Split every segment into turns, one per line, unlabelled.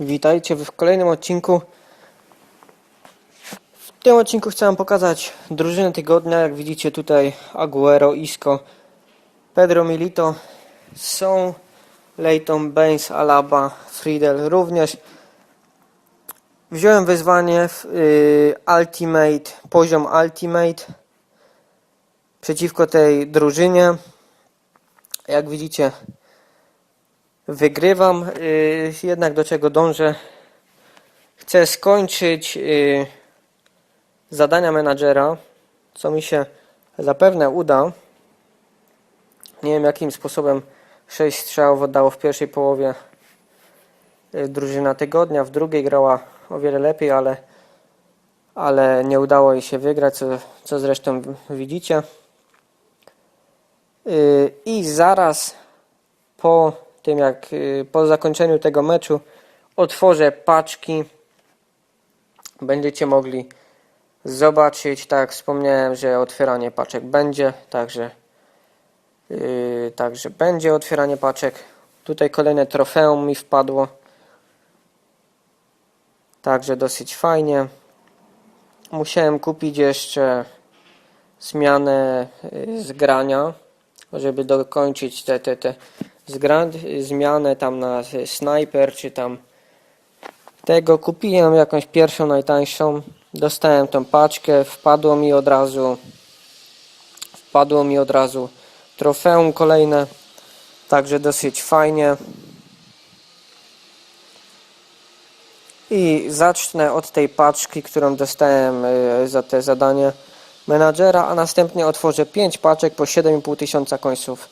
Witajcie w kolejnym odcinku. W tym odcinku chcę Wam pokazać drużynę tygodnia. Jak widzicie tutaj Aguero, Isco, Pedro Milito, są Leighton, Baines, Alaba, Friedel również. Wziąłem wyzwanie w y, Ultimate, poziom Ultimate przeciwko tej drużynie. Jak widzicie wygrywam, y, jednak do czego dążę. Chcę skończyć y, zadania menadżera, co mi się zapewne uda. Nie wiem jakim sposobem 6 strzałów oddało w pierwszej połowie y, drużyna tygodnia, w drugiej grała o wiele lepiej, ale, ale nie udało jej się wygrać, co, co zresztą widzicie. I zaraz po tym jak y, po zakończeniu tego meczu otworzę paczki. Będziecie mogli zobaczyć, tak jak wspomniałem, że otwieranie paczek będzie, także yy, także będzie otwieranie paczek. Tutaj kolejne trofeum mi wpadło. Także dosyć fajnie. Musiałem kupić jeszcze zmianę yy, zgrania, żeby dokończyć te, te, te zgra, zmianę tam na snajper, czy tam tego. Kupiłem jakąś pierwszą, najtańszą. Dostałem tą paczkę, wpadło mi od razu wpadło mi od razu trofeum kolejne. Także dosyć fajnie. I zacznę od tej paczki, którą dostałem y, za te zadanie menadżera, a następnie otworzę 5 paczek po 7,5 tysiąca końców.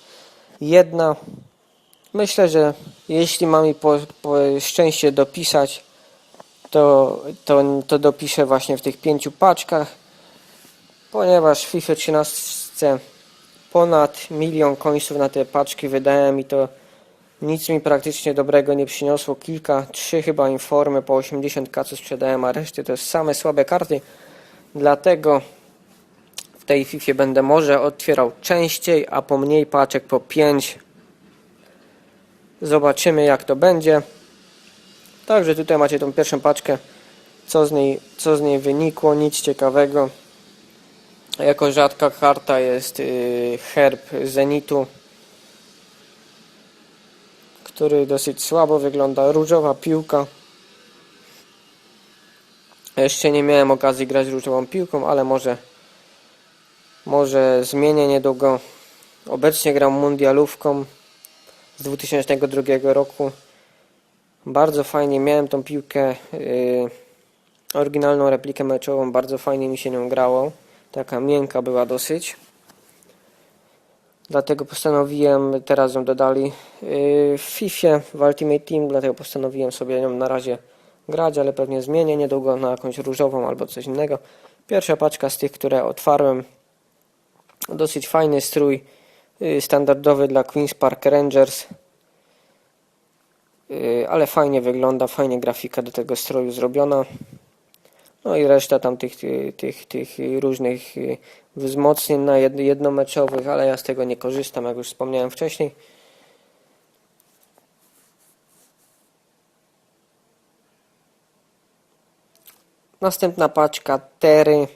Jedna. Myślę, że jeśli mam mi po, po szczęście dopisać, to, to, to dopiszę właśnie w tych pięciu paczkach, ponieważ w FIFA 13 ponad milion końców na te paczki wydałem i to nic mi praktycznie dobrego nie przyniosło. Kilka, trzy chyba informy po 80 kaców sprzedałem, a reszty to same słabe karty. Dlatego tej FIFA będę może otwierał częściej, a po mniej paczek po 5. Zobaczymy jak to będzie. Także tutaj macie tą pierwszą paczkę. Co z niej, co z niej wynikło? Nic ciekawego. Jako rzadka karta jest yy, herb Zenitu, który dosyć słabo wygląda. Różowa piłka. Jeszcze nie miałem okazji grać różową piłką, ale może może zmienię niedługo. Obecnie gram mundialówką z 2002 roku. Bardzo fajnie miałem tą piłkę, yy, oryginalną replikę meczową, bardzo fajnie mi się nią grało. Taka miękka była dosyć. Dlatego postanowiłem, teraz ją dodali yy, w FIFA, w Ultimate Team, dlatego postanowiłem sobie nią na razie grać, ale pewnie zmienię niedługo na jakąś różową albo coś innego. Pierwsza paczka z tych, które otwarłem. Dosyć fajny strój, yy, standardowy dla Queen's Park Rangers. Yy, ale fajnie wygląda, fajnie grafika do tego stroju zrobiona. No i reszta tam tych, y, tych, tych różnych y, wzmocnień na jed, jednomeczowych, ale ja z tego nie korzystam, jak już wspomniałem wcześniej. Następna paczka Tery.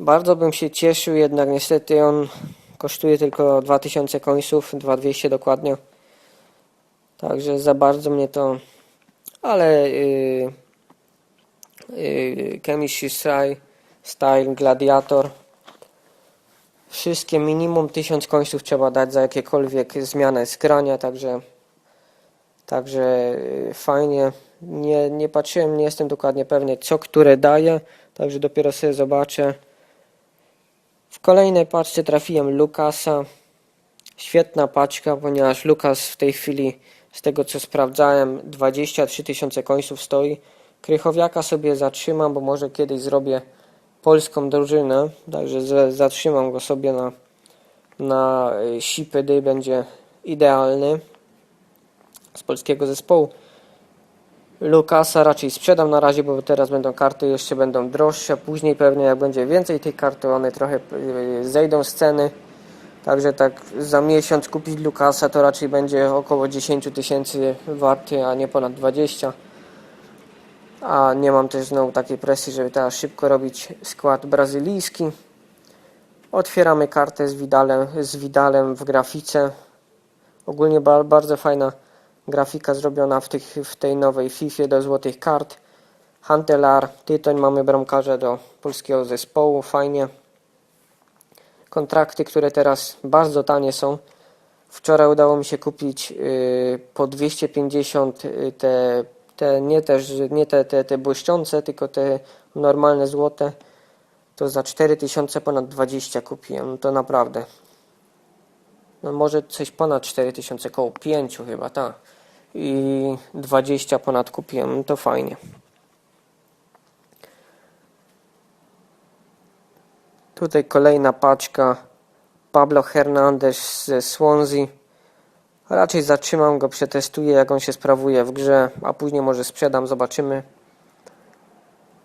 Bardzo bym się cieszył, jednak niestety on kosztuje tylko 2000 końców, 2200 dokładnie. Także za bardzo mnie to. Ale yy, yy, Style, Gladiator. Wszystkie minimum 1000 końców trzeba dać za jakiekolwiek zmianę skrania, także także yy, fajnie. Nie, nie patrzyłem, nie jestem dokładnie pewny, co które daje, także dopiero sobie zobaczę. W kolejnej paczce trafiłem Lukasa. Świetna paczka, ponieważ Lukas w tej chwili, z tego co sprawdzałem, 23 tysiące końców stoi. Krychowiaka sobie zatrzymam, bo może kiedyś zrobię polską drużynę, także zatrzymam go sobie na, na y, Sipedy, będzie idealny z polskiego zespołu. Lukasa raczej sprzedam na razie, bo teraz będą karty jeszcze będą droższe. Później pewnie jak będzie więcej tych kart, to one trochę y, zejdą z ceny. Także tak za miesiąc kupić Lukasa to raczej będzie około 10 tysięcy warty, a nie ponad 20. A nie mam też znowu takiej presji, żeby teraz szybko robić skład brazylijski. Otwieramy kartę z Vidalem, z Vidalem w grafice. Ogólnie ba- bardzo fajna grafika zrobiona w, tych, w tej nowej FIFA do złotych kart. Hantelar, Tytoń, mamy bramkarza do polskiego zespołu, fajnie. Kontrakty, które teraz bardzo tanie są. Wczoraj udało mi się kupić yy, po 250 yy, te, te nie też nie te, te, te błyszczące, tylko te normalne złote. To za 4000 ponad 20 kupiłem. To naprawdę. No może coś ponad 4000, koło 5 chyba, tak. I 20 ponad kupiłem, to fajnie. Tutaj kolejna paczka Pablo Hernandez ze Swansea. Raczej zatrzymam go, przetestuję jak on się sprawuje w grze, a później może sprzedam, zobaczymy.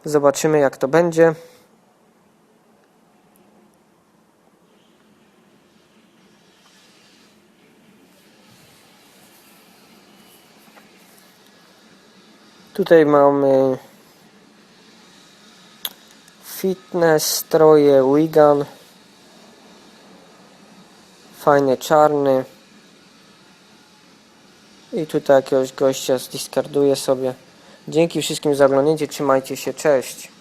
Zobaczymy jak to będzie. Tutaj mamy fitness, stroje, Wigan. Fajny czarny. I tutaj jakiegoś gościa zdiskarduję sobie. Dzięki wszystkim za oglądnięcie. Trzymajcie się. Cześć.